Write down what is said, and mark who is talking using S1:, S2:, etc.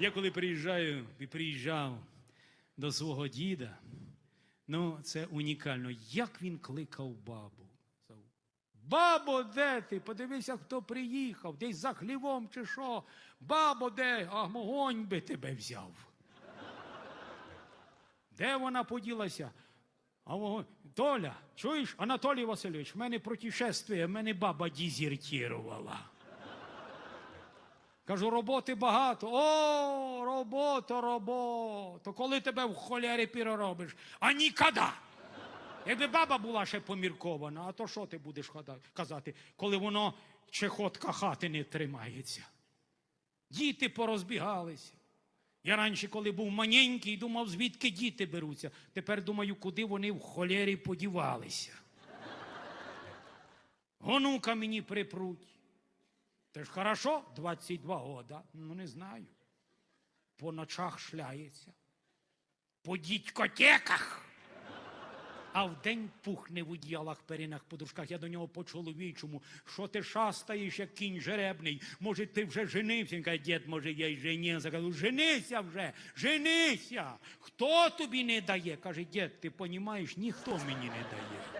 S1: Я коли приїжджаю і приїжджав до свого діда, ну це унікально. Як він кликав бабу. Бабо, де ти? Подивися, хто приїхав, десь за хлівом чи що. Бабо, де? А могонь би тебе взяв. Де вона поділася? А вогонь. Толя, чуєш, Анатолій Васильович, в мене протишествие, в мене баба дезертірувала. Кажу, роботи багато. О, робота, робота. Коли тебе в холярі переробиш? А ніколи. Якби баба була ще поміркована, а то що ти будеш казати, коли воно чехотка хати не тримається? Діти порозбігалися. Я раніше, коли був маленький, думав, звідки діти беруться. Тепер думаю, куди вони в холері подівалися. Гонука мені припруть. Це ж хорошо, 22 года. Ну, не знаю. По ночах шляється. По дідькотеках. А вдень пухне в одіялах, перинах, подушках. Я до нього по чоловічому. Що ти шастаєш, як кінь жеребний? Може, ти вже женився? Він каже, дід, може, я й женився. Кажу, женися вже, женися. Хто тобі не дає? Каже, дід, ти понімаєш, ніхто мені не дає.